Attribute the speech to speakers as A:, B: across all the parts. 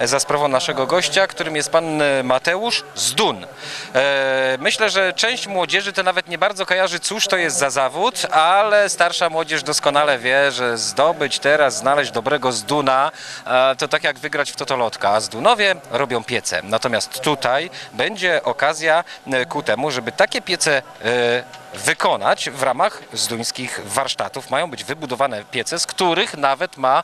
A: za sprawą naszego gościa, którym jest pan e, Mateusz Zdun. E, Myślę, że część młodzieży to nawet nie bardzo kojarzy, cóż to jest za zawód, ale starsza młodzież doskonale wie, że zdobyć teraz, znaleźć dobrego Zduna, e, to tak jak wygrać w Totolotka. A Zdunowie robią piece. Natomiast tutaj będzie okazja ku temu, żeby takie piece wykonać w ramach zduńskich warsztatów. Mają być wybudowane piece, z których nawet ma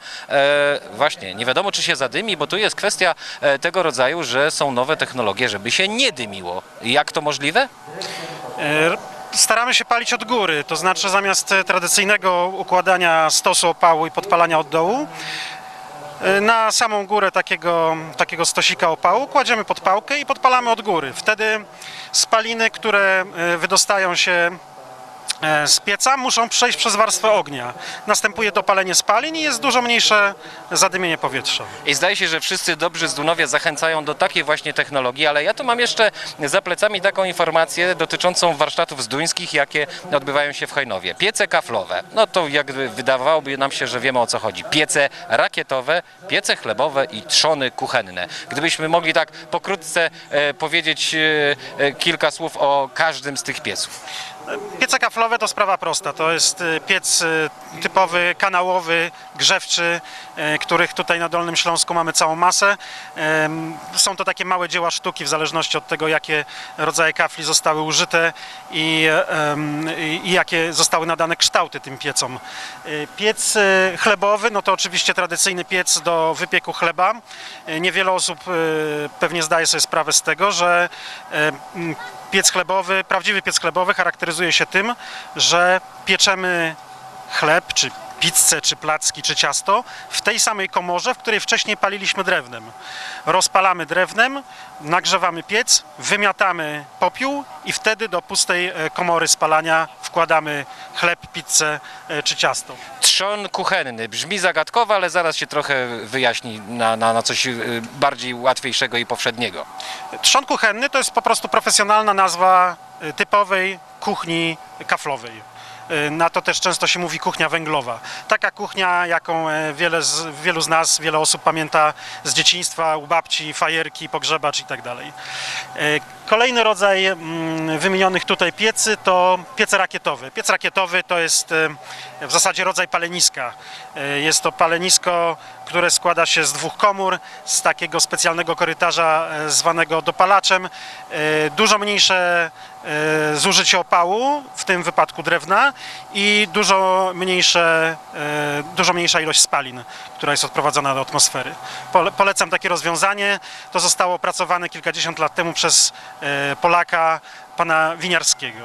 A: właśnie, nie wiadomo czy się zadymi, bo tu jest kwestia e, tego rodzaju, że są nowe technologie, żeby się nie dymiło. Jak to możliwe?
B: E, Staramy się palić od góry, to znaczy zamiast e, tradycyjnego układania stosu opału i podpalania od dołu, na samą górę takiego, takiego stosika opału kładziemy podpałkę i podpalamy od góry. Wtedy spaliny, które wydostają się z pieca muszą przejść przez warstwę ognia. Następuje dopalenie spalin i jest dużo mniejsze zadymienie powietrza.
A: I zdaje się, że wszyscy dobrzy zdunowie zachęcają do takiej właśnie technologii, ale ja tu mam jeszcze za plecami taką informację dotyczącą warsztatów zduńskich, jakie odbywają się w Hojnowie. Piece kaflowe, no to jak wydawałoby nam się, że wiemy o co chodzi. Piece rakietowe, piece chlebowe i trzony kuchenne. Gdybyśmy mogli tak pokrótce e, powiedzieć e, e, kilka słów o każdym z tych pieców.
B: Piece kaflowe to sprawa prosta. To jest y, piec y, typowy, kanałowy, grzewczy, y, których tutaj na Dolnym Śląsku mamy całą masę. Są to takie małe dzieła sztuki w zależności od tego, jakie rodzaje kafli zostały użyte i, i jakie zostały nadane kształty tym piecom. Piec chlebowy, no to oczywiście tradycyjny piec do wypieku chleba. Niewiele osób pewnie zdaje sobie sprawę z tego, że Piec chlebowy, prawdziwy piec chlebowy charakteryzuje się tym, że pieczemy chleb, czy pizzę, czy placki, czy ciasto w tej samej komorze, w której wcześniej paliliśmy drewnem. Rozpalamy drewnem, nagrzewamy piec, wymiatamy popiół i wtedy do pustej e, komory spalania wkładamy chleb, pizzę e, czy ciasto.
A: Trzon kuchenny. Brzmi zagadkowo, ale zaraz się trochę wyjaśni na, na, na coś y, bardziej łatwiejszego i powszedniego.
B: Trzon kuchenny to jest po prostu profesjonalna nazwa y, typowej kuchni kaflowej. Na to też często się mówi kuchnia węglowa. Taka kuchnia, jaką e, wiele z, wielu z nas, wiele osób pamięta z dzieciństwa, u babci, fajerki, pogrzebacz i tak dalej. Kolejny rodzaj mm, wymienionych tutaj piecy to piece rakietowe. Piec rakietowy to jest w zasadzie rodzaj paleniska. E, Jest to palenisko, które składa się z dwóch komór, z takiego specjalnego korytarza e, zwanego dopalaczem. E, Dużo mniejsze e, zużycie opału, w tym wypadku drewna i dużo, mniejsze, dużo mniejsza ilość spalin, która jest odprowadzana do atmosfery. Pole- Polecam takie rozwiązanie. To zostało opracowane kilkadziesiąt lat temu przez Polaka, pana Winiarskiego.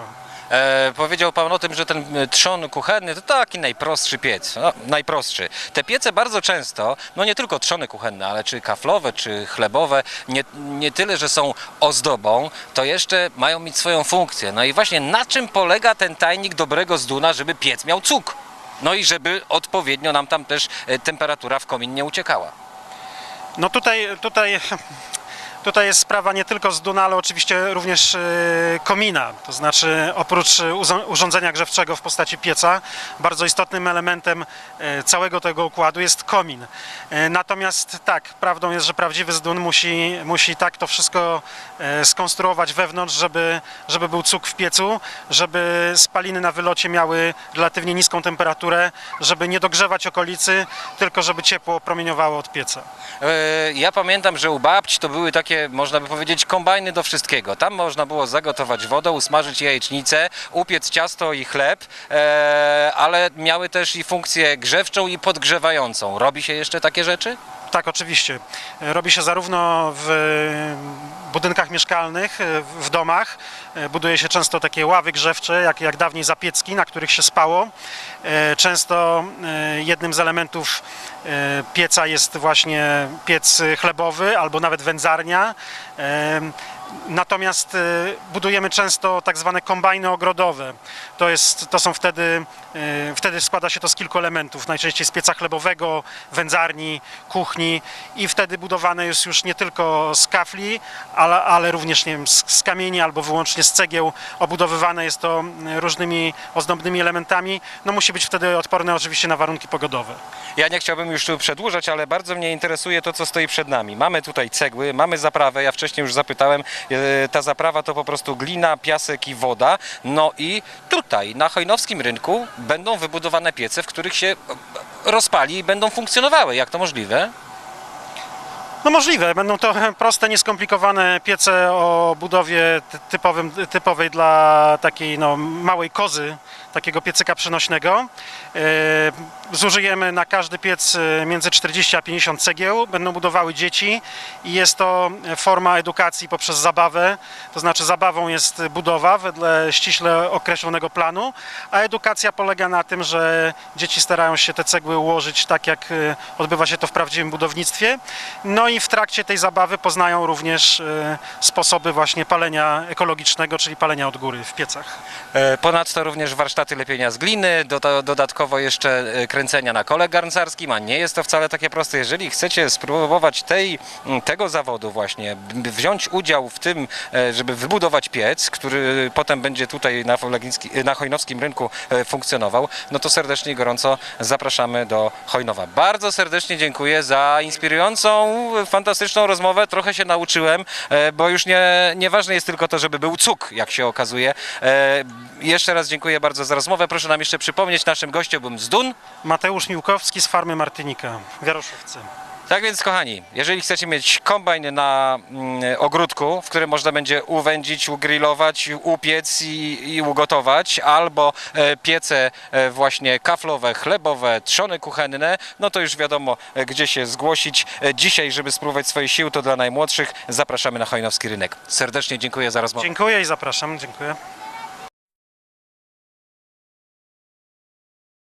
A: E, powiedział Pan o tym, że ten e, trzon kuchenny to taki najprostszy piec. No, najprostszy. Te piece bardzo często, no nie tylko trzony kuchenne, ale czy kaflowe, czy chlebowe, nie, nie tyle, że są ozdobą, to jeszcze mają mieć swoją funkcję. No i właśnie na czym polega ten tajnik dobrego zduna, żeby piec miał cuk? No i żeby odpowiednio nam tam też e, temperatura w komin nie uciekała.
B: No tutaj, tutaj, tutaj jest sprawa nie tylko z Duna, ale oczywiście również e, komina. To znaczy oprócz uzo- urządzenia grzewczego w postaci pieca, bardzo istotnym elementem e, całego tego układu jest komin. Natomiast tak, prawdą jest, że prawdziwy zdun musi, musi tak to wszystko skonstruować wewnątrz, żeby, żeby był cuk w piecu, żeby spaliny na wylocie miały relatywnie niską temperaturę, żeby nie dogrzewać okolicy, tylko żeby ciepło promieniowało od pieca.
A: E, Ja pamiętam, że u babci to były takie, można by powiedzieć, kombajny do wszystkiego. Tam można było zagotować wodę, usmażyć jajecznicę, upiec ciasto i chleb, e, ale miały też i funkcję grzewczą i podgrzewającą. Robi się jeszcze takie rzeczy?
B: Tak, oczywiście. Robi się zarówno w budynkach mieszkalnych, e, w domach. E, Buduje się często takie ławy grzewcze, jak, jak dawniej zapiecki, na których się spało. E, Często jednym z elementów pieca jest właśnie piec chlebowy albo nawet wędzarnia. Natomiast budujemy często tak zwane kombajny ogrodowe. To, jest, to są wtedy, wtedy składa się to z kilku elementów, najczęściej z pieca chlebowego, wędzarni, kuchni i wtedy budowane jest już nie tylko z kafli, ale, ale również nie wiem, z, z kamieni albo wyłącznie z cegieł. Obudowywane jest to y, różnymi ozdobnymi elementami. No musi być wtedy odporne oczywiście na warunki pogodowe.
A: Ja nie chciałbym już tu przedłużać, ale bardzo mnie interesuje to, co stoi przed nami. Mamy tutaj cegły, mamy zaprawę, ja wcześniej już zapytałem, e, ta zaprawa to po prostu glina, piasek i woda. No i tutaj, na hojnowskim rynku, będą wybudowane piece, w których się e, rozpali i będą funkcjonowały. Jak to możliwe?
B: No możliwe, będą to proste, nieskomplikowane piece o budowie ty- typowym, typowej dla takiej no, małej kozy, takiego piecyka przenośnego. E, Zużyjemy na każdy piec e, między 40 a 50 cegieł, będą budowały dzieci i jest to forma edukacji poprzez zabawę, to znaczy zabawą jest budowa wedle ściśle określonego planu, a edukacja polega na tym, że dzieci starają się te cegły ułożyć tak, jak e, odbywa się to w prawdziwym budownictwie. No i w trakcie tej zabawy poznają również e, sposoby właśnie palenia ekologicznego, czyli palenia od góry w piecach.
A: E, Ponadto również warsztaty lepienia z gliny, do, dodatkowo jeszcze e, kręcenia na kole garncarskim, a nie jest to wcale takie proste. Jeżeli chcecie spróbować tej, tego zawodu właśnie, wziąć udział w tym, żeby wybudować piec, który potem będzie tutaj na, na Hojnowskim rynku funkcjonował, no to serdecznie i gorąco zapraszamy do Hojnowa. Bardzo serdecznie dziękuję za inspirującą, fantastyczną rozmowę. Trochę się nauczyłem, e, bo już nie, nieważne jest tylko to, żeby był cuk, jak się okazuje. E, Jeszcze raz dziękuję bardzo za rozmowę. Proszę nam jeszcze przypomnieć, naszym gościem był z.
B: Mateusz Miłkowski z farmy Martynika w Jaroszówce.
A: Tak więc, kochani, jeżeli chcecie mieć kombajn na mm, ogródku, w którym można będzie uwędzić, ugrillować, upiec i, i ugotować, albo e, piece e, właśnie kaflowe, chlebowe, trzony kuchenne, no to już wiadomo, e, gdzie się zgłosić. E, dzisiaj, żeby spróbować swoich sił, to dla najmłodszych zapraszamy na Hojnowski Rynek. Serdecznie dziękuję za rozmowę.
B: Dziękuję i zapraszam. Dziękuję.